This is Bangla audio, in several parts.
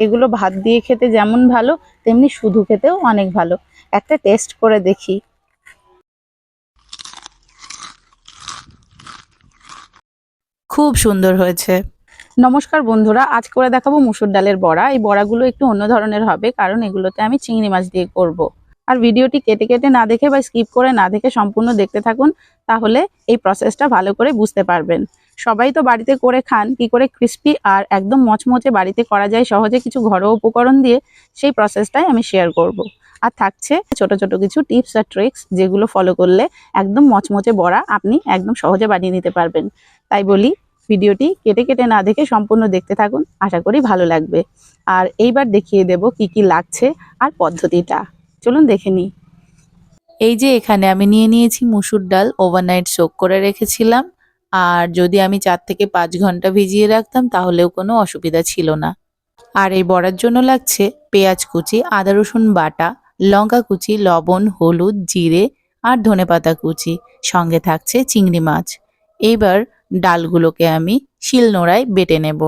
এগুলো ভাত দিয়ে খেতে যেমন ভালো তেমনি শুধু খেতেও অনেক ভালো। একটা টেস্ট করে দেখি। খুব সুন্দর হয়েছে। নমস্কার বন্ধুরা আজ করে দেখাবো মুসুর ডালের বড়া। এই বড়াগুলো একটু অন্য ধরনের হবে কারণ এগুলোতে আমি চিংড়ি মাছ দিয়ে করব। আর ভিডিওটি কেটে কেটে না দেখে বা স্কিপ করে না দেখে সম্পূর্ণ দেখতে থাকুন তাহলে এই প্রসেসটা ভালো করে বুঝতে পারবেন। সবাই তো বাড়িতে করে খান, কি করে ক্রিস্পি আর একদম মচমচে বাড়িতে করা যায়, সহজে কিছু ঘরোয়া উপকরণ দিয়ে সেই প্রসেসটাই আমি শেয়ার করব। আর থাকছে ছোট ছোট কিছু টিপস আর ট্রিক্স যেগুলো ফলো করলে একদম মচমচে বড়া আপনি একদম সহজে বানিয়ে নিতে পারবেন। তাই বলি, ভিডিওটি কেটে কেটে না দেখে সম্পূর্ণ দেখতে থাকুন, আশা করি ভালো লাগবে। আর এইবার দেখিয়ে দেব কি কি লাগছে আর পদ্ধতিটা। চলুন দেখে নিই। এই যে এখানে আমি নিয়ে নিয়েছি মুসুর ডাল ওভারনাইট সোক করে রেখেছিলাম। আর যদি আমি চার থেকে পাঁচ ঘণ্টা ভিজিয়ে রাখতাম, তাহলেও কোনো অসুবিধা ছিল না। আর এই বড়ার জন্য লাগছে পেঁয়াজ কুচি, আদা রসুন বাটা, লঙ্কা কুচি, লবণ, হলুদ, জিরে আর ধনেপাতা কুচি। সঙ্গে থাকছে চিংড়ি মাছ। এইবার ডালগুলোকে আমি শিলনোড়ায় বেটে নেব।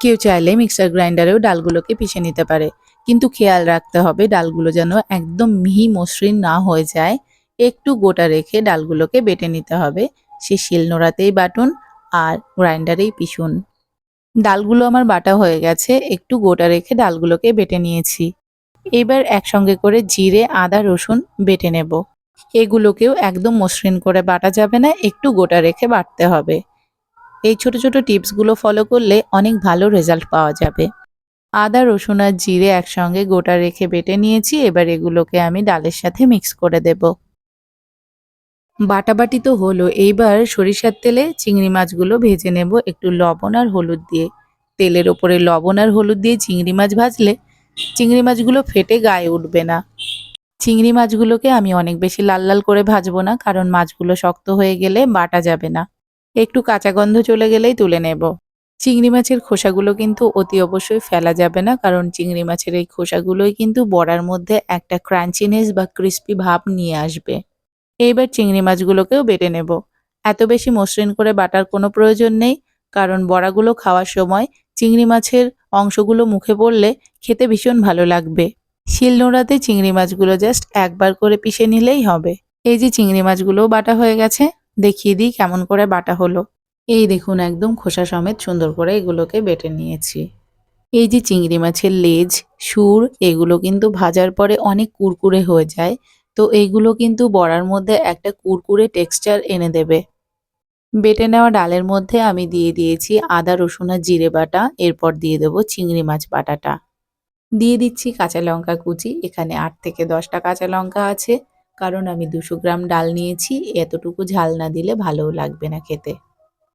কেউ চাইলে মিক্সার গ্রাইন্ডারেও ডালগুলোকে পিষে নিতে পারে। কিন্তু খেয়াল রাখতে হবে, ডালগুলো যেন একদম মিহি মসৃণ না হয়ে যায়। একটু গোটা রেখে ডালগুলোকে বেটে নিতে হবে। সে শিলনোড়াতেই বাটুন আর গ্রাইন্ডারেই পিষুন ডালগুলো আমার বাটা হয়ে গেছে, একটু গোটা রেখে ডালগুলোকে বেটে নিয়েছি। এবার একসঙ্গে করে জিরে, আদা, রসুন বেটে নেব। এগুলোকেও একদম মসৃণ করে বাটা যাবে না, একটু গোটা রেখে বাটতে হবে। এই ছোট ছোট টিপসগুলো ফলো করলে অনেক ভালো রেজাল্ট পাওয়া যাবে। আদা, রসুন আর জিরে একসঙ্গে গোটা রেখে বেটে নিয়েছি, এবার এগুলোকে আমি ডালের সাথে মিক্স করে দেব। বাটাবাটি তো হলো। এইবার সরিষার তেলে চিংড়ি মাছগুলো ভেজে নেব একটু লবণ আর হলুদ দিয়ে। তেলের ওপরে লবণ আর হলুদ দিয়ে চিংড়ি মাছ ভাজলে চিংড়ি মাছগুলো ফেটে গায়ে উঠবে না। চিংড়ি মাছগুলোকে আমি অনেক বেশি লাল লাল করে ভাজবো না, কারণ মাছগুলো শক্ত হয়ে গেলে বাটা যাবে না। একটু কাঁচা গন্ধ চলে গেলেই তুলে নেব। চিংড়ি মাছের খোসাগুলো কিন্তু অতি অবশ্যই ফেলা যাবে না, কারণ চিংড়ি মাছের এই খোসাগুলোই কিন্তু বড়ার মধ্যে একটা ক্রাঞ্চিনেস বা ক্রিস্পি ভাব নিয়ে আসবে। এইবার চিংড়ি মাছগুলোকেও বেটে নেব। এত বেশি মসৃণ করে বাটার কোনো প্রয়োজন নেই, কারণ বড়াগুলো খাওয়ার সময় চিংড়ি মাছের অংশগুলো মুখে পড়লে খেতে ভীষণ ভালো লাগবে। শিলনোড়াতে চিংড়ি মাছগুলো জাস্ট একবার করে পিষে নিলেই হবে। এই যে চিংড়ি মাছগুলোও বাটা হয়ে গেছে, দেখিয়ে দিই কেমন করে বাটা হলো। এই দেখুন একদম খোসা সমেত সুন্দর করে এগুলোকে বেটে নিয়েছি। এই যে চিংড়ি মাছের লেজ, সুর, এগুলো কিন্তু ভাজার পরে অনেক কুরকুরে হয়ে যায় তো এইগুলো কিন্তু বড়ার মধ্যে একটা কুরকুরে টেক্সচার এনে দেবে। বেটে নেওয়া ডালের মধ্যে আমি দিয়ে দিয়েছি আদা, রসুন আর জিরে বাটা, এরপর দিয়ে দেবো চিংড়ি মাছ বাটাটা। দিয়ে দিচ্ছি কাঁচা লঙ্কা কুচি, এখানে আট থেকে দশটা কাঁচা লঙ্কা আছে, কারণ আমি দুশো গ্রাম ডাল নিয়েছি, এতটুকু ঝাল না দিলে ভালোও লাগবে না খেতে।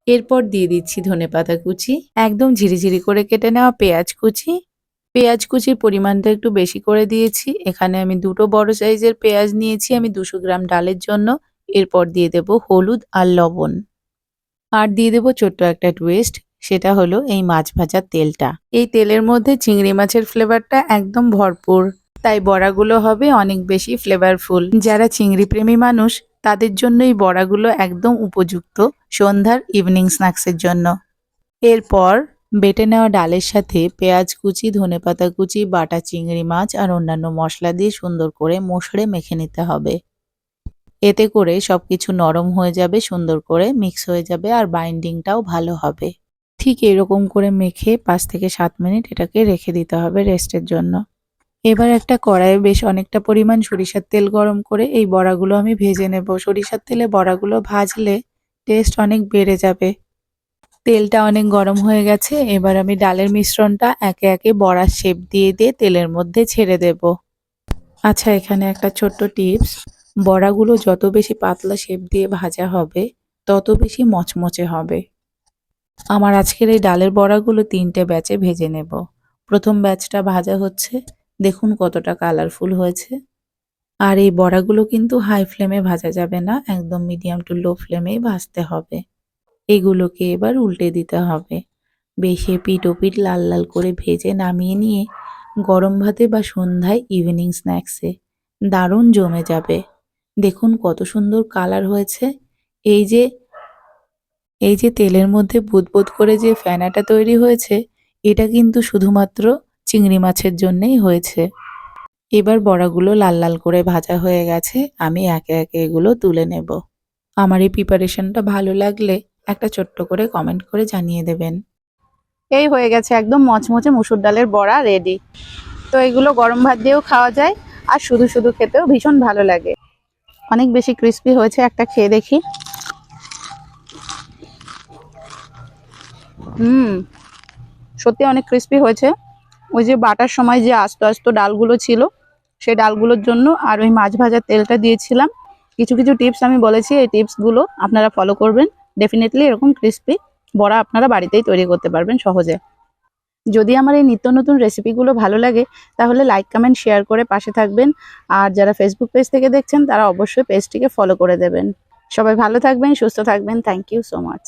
এরপর দিয়ে দিচ্ছি ধনেপাতা কুচি, একদম ঝিরিঝিরি করে কেটে নেওয়া পেঁয়াজ কুচি পেঁয়াজ কুচির পরিমাণটা একটু বেশি করে দিয়েছি। এখানে আমি দুটো বড় সাইজের পেঁয়াজ নিয়েছি, আমি দুশো গ্রাম ডালের জন্য। এরপর দিয়ে দেব হলুদ আর লবণ। আর দিয়ে দেবো ছোট্ট একটা টুয়েস্ট সেটা হলো এই মাছ ভাজার তেলটা। এই তেলের মধ্যে চিংড়ি মাছের ফ্লেভারটা একদম ভরপুর। তাই বড়াগুলো হবে অনেক বেশি ফ্লেভারফুল যারা চিংড়ি প্রেমী মানুষ, তাদের জন্য এই বড়াগুলো একদম উপযুক্ত সন্ধ্যার ইভিনিং স্ন্যাক্সের জন্য। এরপর বেটে নেওয়া ডালের সাথে পেঁয়াজ কুচি ধনেপাতা কুচি, বাটা চিংড়ি মাছ আর অন্যান্য মশলা দিয়ে সুন্দর করে মশড়ে মেখে নিতে হবে। এতে করে সবকিছু নরম হয়ে যাবে, সুন্দর করে মিক্স হয়ে যাবে আর বাইন্ডিংটাও ভালো হবে। ঠিক এরকম করে মেখে পাঁচ থেকে সাত মিনিট এটাকে রেখে দিতে হবে রেস্টের জন্য। এবার একটা কড়াইয়ে বেশ অনেকটা পরিমাণ সরিষার তেল গরম করে এই বড়াগুলো আমি ভেজে নেব। সরিষার তেলে বড়াগুলো ভাজলে টেস্ট অনেক বেড়ে যাবে। তেলটা অনেক গরম হয়ে গেছে, এবার আমি ডালের মিশ্রণটা একে একে বড়ার শেপ দিয়ে দিয়ে তেলের মধ্যে ছেড়ে দেব। আচ্ছা এখানে একটা ছোট্ট টিপস বড়াগুলো যত বেশি পাতলা শেপ দিয়ে ভাজা হবে, তত বেশি মচমচে হবে। আমার আজকের এই ডালের বড়াগুলো তিনটে ব্যাচে ভেজে নেব। প্রথম ব্যাচটা ভাজা হচ্ছে, দেখুন কতটা কালারফুল হয়েছে। আর এই বড়াগুলো কিন্তু হাই ফ্লেমে ভাজা যাবে না, একদম মিডিয়াম টু লো ফ্লেমেই ভাজতে হবে। এগুলোকে এবার উল্টে দিতে হবে। বেশি পিট ও লাল লাল করে ভেজে নামিয়ে নিয়ে গরম ভাতে বা সন্ধ্যায় ইভিনিং স্ন্যাক্সে দারুণ জমে যাবে। দেখুন কত সুন্দর কালার হয়েছে। এই যে এই যে তেলের মধ্যে বুদবুদ করে যে ফ্যানাটা তৈরি হয়েছে, এটা কিন্তু শুধুমাত্র চিংড়ি মাছের জন্যেই হয়েছে। এবার বড়াগুলো লাল লাল করে ভাজা হয়ে গেছে, আমি একে একে এগুলো তুলে নেব। আমার এই প্রিপারেশনটা ভালো লাগলে একটা ছোট্ট করে কমেন্ট করে জানিয়ে দেবেন। এই হয়ে গেছে একদম মচমচে মুসুর ডালের বড়া রেডি তো এগুলো গরম ভাত দিয়েও খাওয়া যায়, আর শুধু শুধু খেতেও ভীষণ ভালো লাগে। অনেক বেশি ক্রিস্পি হয়েছে একটা খেয়ে দেখি। হুম, সত্যি অনেক ক্রিস্পি হয়েছে। ওই যে বাটার সময় যে আস্ত আস্ত ডালগুলো ছিল সেই ডালগুলোর জন্য আর ওই মাছ ভাজার তেলটা দিয়েছিলাম। কিছু কিছু টিপস আমি বলেছি, এই টিপসগুলো আপনারা ফলো করবেন। ডেফিনেটলি এরকম ক্রিস্পি বড়া আপনারা বাড়িতেই তৈরি করতে পারবেন সহজে। যদি আমার এই নিত্য নতুন রেসিপিগুলো ভালো লাগে, তাহলে লাইক কমেন্ট শেয়ার করে পাশে থাকবেন। আর যারা ফেসবুক পেজ থেকে দেখছেন, তারা অবশ্যই পেজটিকে ফলো করে দেবেন। সবাই ভালো থাকবেন, সুস্থ থাকবেন। Thank you so much